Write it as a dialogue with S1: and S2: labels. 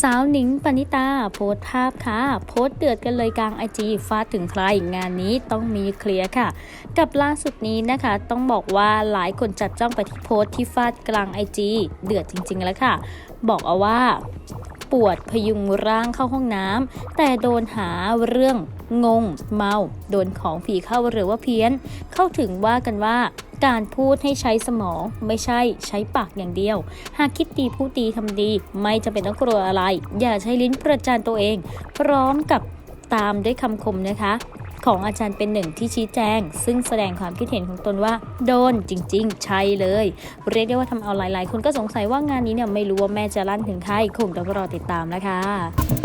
S1: สาวหนิงปณิตาโพสภาพค่ะ โพสเดือดกันเลยกลางไอจีฟาดถึงใครงานนี้ต้องมีเคลียร์ค่ะ กับล่าสุดนี้นะคะ ต้องบอกว่าหลายคนจับจ้องไปที่โพสที่ฟาดกลางไอจีเดือดจริง ๆ แล้วค่ะ บอกเอาว่าปวดพยุงร่างเข้าห้องน้ำแต่โดนหาเรื่องงง เมา โดนของผีเข้าหรือว่าเพี้ยน เข้าถึงว่ากันว่า การพูดให้ใช้สมองไม่ใช่ใช้ปากอย่างเดียว หากคิดดีพูดดีทำดี ไม่จำเป็นต้องกลัวอะไร อย่าใช้ลิ้นประจานตัวเอง พร้อมกับตามด้วยคำคมนะคะ ของอาจารย์เป็นหนึ่งที่ชี้แจง ซึ่งแสดงความคิดเห็นของตนว่า โดนจริง ๆ ใช่เลย เรียกได้ว่าทำเอาหลาย ๆ คนก็สงสัยว่างานนี้เนี่ยไม่รู้ว่าแม่จะลั่นถึงใครคงต้องรอติดตามนะคะ